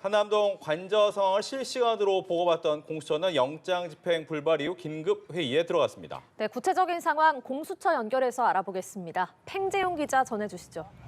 한남동 관저 상황을 실시간으로 보고받던 공수처는 영장 집행 불발 이후 긴급 회의에 들어갔습니다. 네, 구체적인 상황 공수처 연결해서 알아보겠습니다. 팽재용 기자 전해주시죠.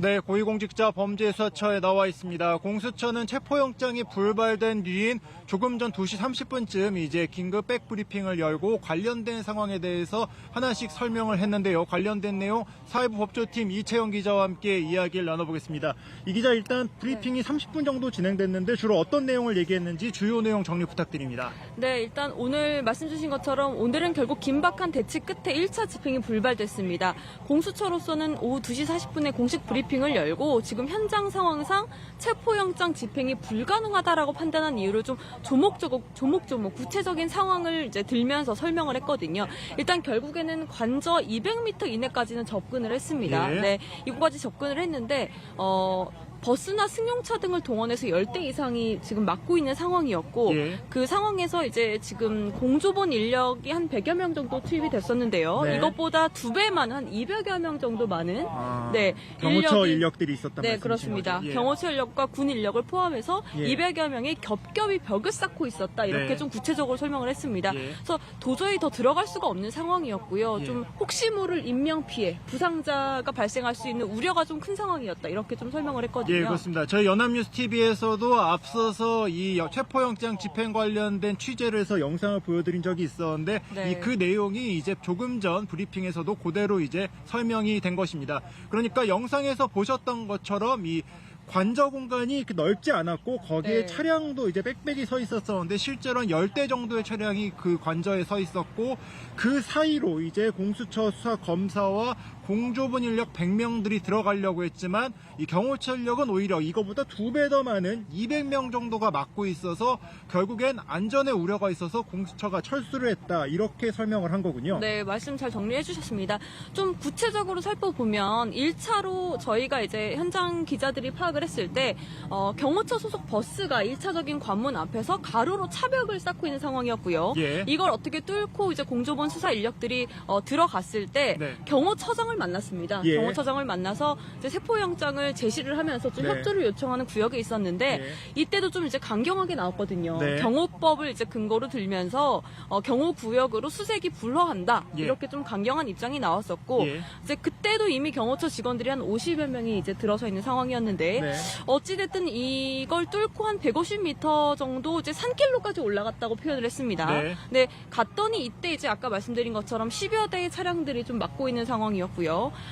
네, 고위공직자 범죄수사처에 나와 있습니다. 공수처는 체포영장이 불발된 뒤인 조금 전 2시 30분쯤 이제 긴급 백브리핑을 열고 관련된 상황에 대해서 하나씩 설명을 했는데요. 관련된 내용 사회부 법조팀 이채영 기자와 함께 이야기를 나눠보겠습니다. 이 기자 일단 브리핑이 30분 정도 진행됐는데 주로 어떤 내용을 얘기했는지 주요 내용 정리 부탁드립니다. 네, 일단 오늘 말씀 주신 것처럼 오늘은 결국 긴박한 대치 끝에 1차 집행이 불발됐습니다. 공수처로서는 오후 2시 40분에 공식 브리핑 을 열고 지금 현장 상황상 체포영장 집행이 불가능하다라고 판단한 이유를 좀 조목조목, 조목조목 구체적인 상황을 이제 들면서 설명을 했거든요. 일단 결국에는 관저 200m 이내까지는 접근을 했습니다. 예. 네, 이곳까지 접근을 했는데 어 버스나 승용차 등을 동원해서 10대 이상이 지금 막고 있는 상황이었고 예. 그 상황에서 이제 지금 공조본 인력이 한 100여 명 정도 투입이 됐었는데요. 네. 이것보다 두배 많은 한 200여 명 정도 많은 아, 네, 경호처 인력이- 인력들이 있었단 네, 그렇습니다. 예. 경호처 인력과 군 인력을 포함해서 예. 200여 명이 겹겹이 벽을 쌓고 있었다. 이렇게 네. 좀 구체적으로 설명을 했습니다. 예. 그래서 도저히 더 들어갈 수가 없는 상황이었고요. 예. 좀 혹시 모를 인명 피해, 부상자가 발생할 수 있는 우려가 좀 큰 상황이었다. 이렇게 좀 설명을 했거든요. 예, 그렇습니다. 저희 연합뉴스 TV에서도 앞서서 이 체포영장 집행 관련된 취재를 해서 영상을 보여드린 적이 있었는데 네. 이 그 내용이 이제 조금 전 브리핑에서도 그대로 이제 설명이 된 것입니다. 그러니까 영상에서 보셨던 것처럼 이 관저 공간이 이렇게 넓지 않았고 거기에 네. 차량도 이제 빽빽이 서 있었었는데 실제로는 10대 정도의 차량이 그 관저에 서 있었고 그 사이로 이제 공수처 수사 검사와 공조본 인력 100명들이 들어가려고 했지만 이 경호처 인력은 오히려 이거보다 두 배 더 많은 200명 정도가 막고 있어서 결국엔 안전에 우려가 있어서 공수처가 철수를 했다 이렇게 설명을 한 거군요. 네, 말씀 잘 정리해 주셨습니다. 좀 구체적으로 살펴보면 1차로 저희가 이제 현장 기자들이 파악을 했을 때 어, 경호처 소속 버스가 1차적인 관문 앞에서 가로로 차벽을 쌓고 있는 상황이었고요. 예. 이걸 어떻게 뚫고 이제 공조본 수사 인력들이 어, 들어갔을 때 네. 경호처장을 만났습니다. 예. 경호처장을 만나서 이제 세포영장을 제시를 하면서 좀 네. 협조를 요청하는 구역에 있었는데 예. 이때도 좀 이제 강경하게 나왔거든요. 네. 경호법을 이제 근거로 들면서 어, 경호 구역으로 수색이 불허한다 예. 이렇게 좀 강경한 입장이 나왔었고 예. 이제 그때도 이미 경호처 직원들이 한 50여 명이 이제 들어서 있는 상황이었는데 네. 어찌됐든 이걸 뚫고 한 150m 정도 이제 산길로까지 올라갔다고 표현을 했습니다. 네. 근데 갔더니 이때 이제 아까 말씀드린 것처럼 10여 대의 차량들이 좀 막고 있는 상황이었고요.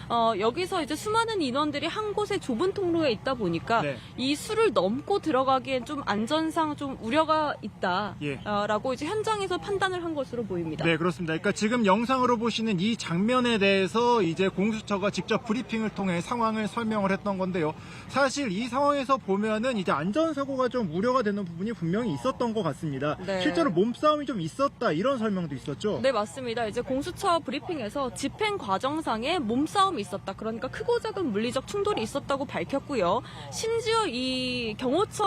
어, 여기서 이제 수많은 인원들이 한 곳에 좁은 통로에 있다 보니까 네. 이 수를 넘고 들어가기엔 좀 안전상 좀 우려가 예. 있다라고 이제 현장에서 판단을 한 것으로 보입니다. 네, 그렇습니다. 그러니까 지금 영상으로 보시는 이 장면에 대해서 이제 공수처가 직접 브리핑을 통해 상황을 설명을 했던 건데요. 사실 이 상황에서 보면은 이제 안전사고가 좀 우려가 되는 부분이 분명히 있었던 것 같습니다. 네. 실제로 몸싸움이 좀 있었다 이런 설명도 있었죠. 네, 맞습니다. 이제 공수처 브리핑에서 집행 과정상에 몸싸움이 있었다. 그러니까 크고 작은 물리적 충돌이 있었다고 밝혔고요. 심지어 이 경호처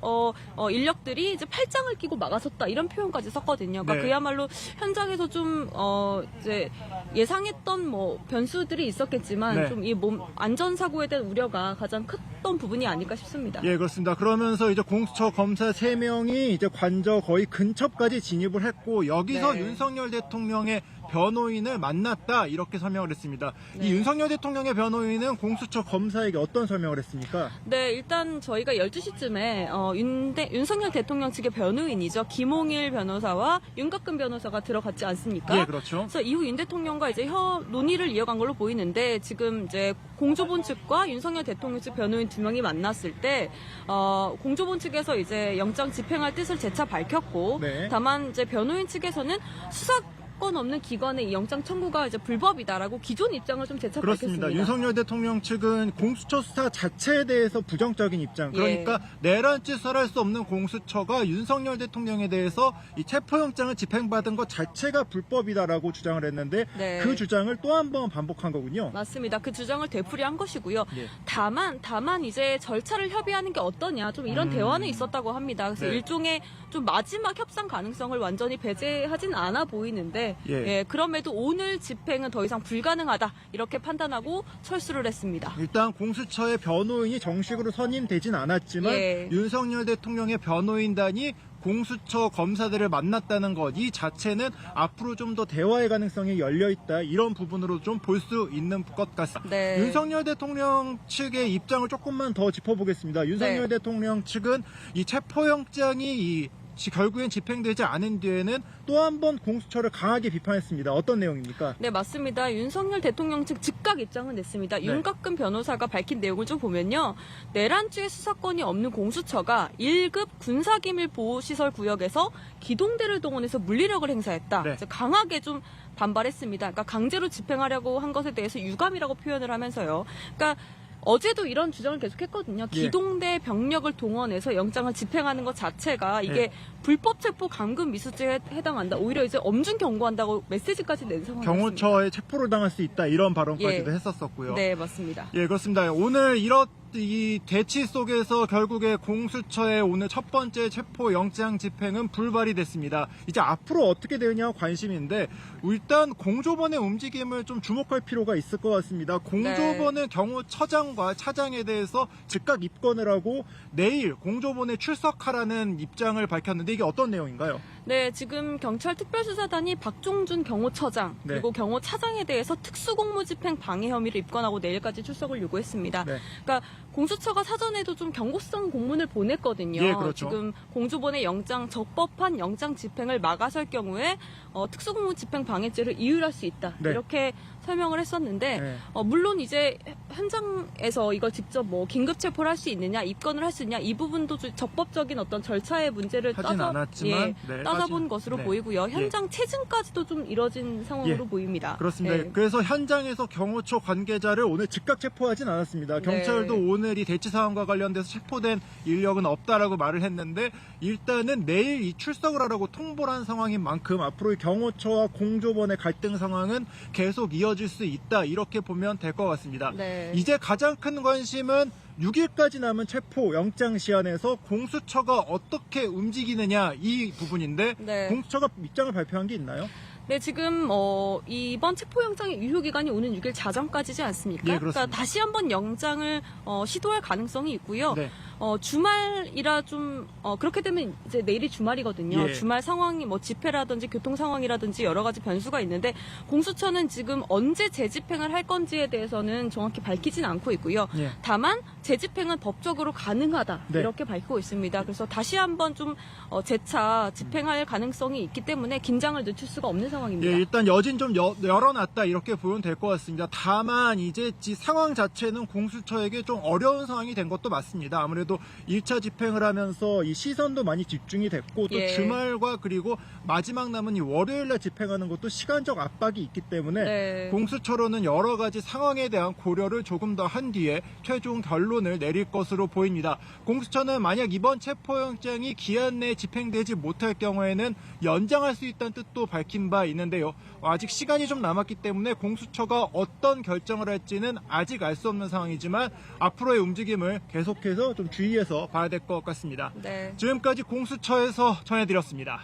어, 어, 인력들이 이제 팔짱을 끼고 막아섰다. 이런 표현까지 썼거든요. 그러니까 네. 그야말로 현장에서 좀 어, 이제 예상했던 뭐 변수들이 있었겠지만 네. 좀이 몸 안전 사고에 대한 우려가 가장 컸던 부분이 아닐까 싶습니다. 예, 그렇습니다. 그러면서 이제 공수처 검사 3명이 이제 관저 거의 근처까지 진입을 했고 여기서 네. 윤석열 대통령의 변호인을 만났다 이렇게 설명을 했습니다. 네. 이 윤석열 대통령의 변호인은 공수처 검사에게 어떤 설명을 했습니까? 네, 일단 저희가 12시쯤에 어, 윤대, 윤석열 대통령 측의 변호인이죠. 김홍일 변호사와 윤곽근 변호사가 들어갔지 않습니까? 예, 그렇죠. 그래서 이후 윤 대통령과 이제 혀 논의를 이어간 걸로 보이는데 지금 이제 공조본 측과 윤석열 대통령 측 변호인 두 명이 만났을 때 어, 공조본 측에서 이제 영장 집행할 뜻을 재차 밝혔고 네. 다만 이제 변호인 측에서는 수사 권 없는 기관의 이 영장 청구가 이제 불법이다라고 기존 입장을 좀 재차 그렇습니다. 윤석열 대통령 측은 공수처 수사 자체에 대해서 부정적인 입장. 예. 그러니까 내란 짓을 할 수 없는 공수처가 윤석열 대통령에 대해서 이 체포영장을 집행받은 것 자체가 불법이다라고 주장을 했는데 네. 그 주장을 또 한 번 반복한 거군요. 맞습니다. 그 주장을 되풀이한 것이고요. 예. 다만 다만 이제 절차를 협의하는 게 어떠냐 좀 이런 음. 대화는 있었다고 합니다. 그래서 네. 일종의 좀 마지막 협상 가능성을 완전히 배제하진 않아 보이는데 했는데 예. 예, 그럼에도 오늘 집행은 더 이상 불가능하다 이렇게 판단하고 철수를 했습니다. 일단 공수처의 변호인이 정식으로 선임되진 않았지만 예. 윤석열 대통령의 변호인단이 공수처 검사들을 만났다는 것 이 자체는 앞으로 좀 더 대화의 가능성이 열려 있다 이런 부분으로 좀 볼 수 있는 것 같습니다. 네. 윤석열 대통령 측의 입장을 조금만 더 짚어보겠습니다. 윤석열 네. 대통령 측은 이 체포영장이 이 지- 결국엔 집행되지 않은 뒤에는 또 한 번 공수처를 강하게 비판했습니다. 어떤 내용입니까? 네, 맞습니다. 윤석열 대통령 측 즉각 입장을 냈습니다. 네. 윤곽근 변호사가 밝힌 내용을 좀 보면요. 내란죄 수사권이 없는 공수처가 1급 군사기밀보호시설 구역에서 기동대를 동원해서 물리력을 행사했다. 네. 강하게 좀 반발했습니다. 그러니까 강제로 집행하려고 한 것에 대해서 유감이라고 표현을 하면서요. 그러니까 어제도 이런 주장을 계속했거든요. 예. 기동대 병력을 동원해서 영장을 집행하는 것 자체가 이게 예. 불법 체포 감금 미수죄에 해당한다. 오히려 이제 엄중 경고한다고 메시지까지 낸 상황이었습니다. 경호처에 체포를 당할 수 있다 이런 발언까지도 예. 했었었고요. 네, 맞습니다. 예, 그렇습니다. 오늘 이런 이 대치 속에서 결국에 공수처의 오늘 첫 번째 체포 영장 집행은 불발이 됐습니다. 이제 앞으로 어떻게 되느냐 관심인데 일단 공조번의 움직임을 좀 주목할 필요가 있을 것 같습니다. 공조번은 경호처장과 차장에 대해서 즉각 입건을 하고 내일 공조번에 출석하라는 입장을 밝혔는데 이게 어떤 내용인가요? 네, 지금 경찰 특별수사단이 박종준 경호처장 네. 그리고 경호차장에 대해서 특수공무집행 방해 혐의를 입건하고 내일까지 출석을 요구했습니다. 네. 그러니까 공수처가 사전에도 좀 경고성 공문을 보냈거든요. 예, 그렇죠. 지금 공주본의 영장 적법한 영장 집행을 막아설 경우에 어, 특수공무집행 방해죄를 이율할 수 있다 네. 이렇게 설명을 했었는데 네. 어, 물론 이제 현장에서 이걸 직접 뭐 긴급 체포를 할 수 있느냐 입건을 할 수 있냐 이 부분도 좀 적법적인 어떤 절차의 문제를 하진 따져 않았지만, 예, 네, 따져본 하진- 것으로 네. 보이고요. 예. 현장 체증까지도 좀 이뤄진 상황으로 예. 보입니다. 그렇습니다. 네. 그래서 현장에서 경호처 관계자를 오늘 즉각 체포하진 않았습니다. 네. 경찰도 오늘 이 대치 상황과 관련돼서 체포된 인력은 없다라고 말을 했는데 일단은 내일 이 출석을 하라고 통보를 한 상황인 만큼 앞으로 이 경호처와 공조번의 갈등 상황은 계속 이어질 수 있다 이렇게 보면 될 것 같습니다. 네. 이제 가장 큰 관심은 6일까지 남은 체포 영장 시한에서 공수처가 어떻게 움직이느냐 이 부분인데 네. 공수처가 입장을 발표한 게 있나요? 네, 지금 어, 이번 체포영장의 유효 기간이 오는 6일 자정까지지 않습니까? 예, 그렇습니다. 러니까 다시 한번 영장을 어, 시도할 가능성이 있고요. 네. 어, 주말이라 좀 어, 그렇게 되면 이제 내일이 주말이거든요. 예. 주말 상황이 뭐 집회라든지 교통 상황이라든지 여러 가지 변수가 있는데 공수처는 지금 언제 재집행을 할 건지에 대해서는 정확히 밝히진 않고 있고요. 예. 다만 재집행은 법적으로 가능하다 네. 이렇게 밝히고 있습니다. 그래서 다시 한번 좀 어, 재차 집행할 가능성이 있기 때문에 긴장을 늦출 수가 없는 상황입니다. 예, 일단 여진 좀 여- 열어놨다 이렇게 보면 될 것 같습니다. 다만 이제 이 상황 자체는 공수처에게 좀 어려운 상황이 된 것도 맞습니다. 아무래도 1차 집행을 하면서 이 시선도 많이 집중이 됐고 또 예. 주말과 그리고 마지막 남은 이 월요일날 집행하는 것도 시간적 압박이 있기 때문에 네. 공수처로는 여러 가지 상황에 대한 고려를 조금 더 한 뒤에 최종 결론을 내릴 것으로 보입니다. 공수처는 만약 이번 체포영장이 기한 내에 집행되지 못할 경우에는 연장할 수 있다는 뜻도 밝힌 바 있는데요. 아직 시간이 좀 남았기 때문에 공수처가 어떤 결정을 할지는 아직 알 수 없는 상황이지만 앞으로의 움직임을 계속해서 좀 주의해서 봐야 될 것 같습니다. 네. 지금까지 공수처에서 전해드렸습니다.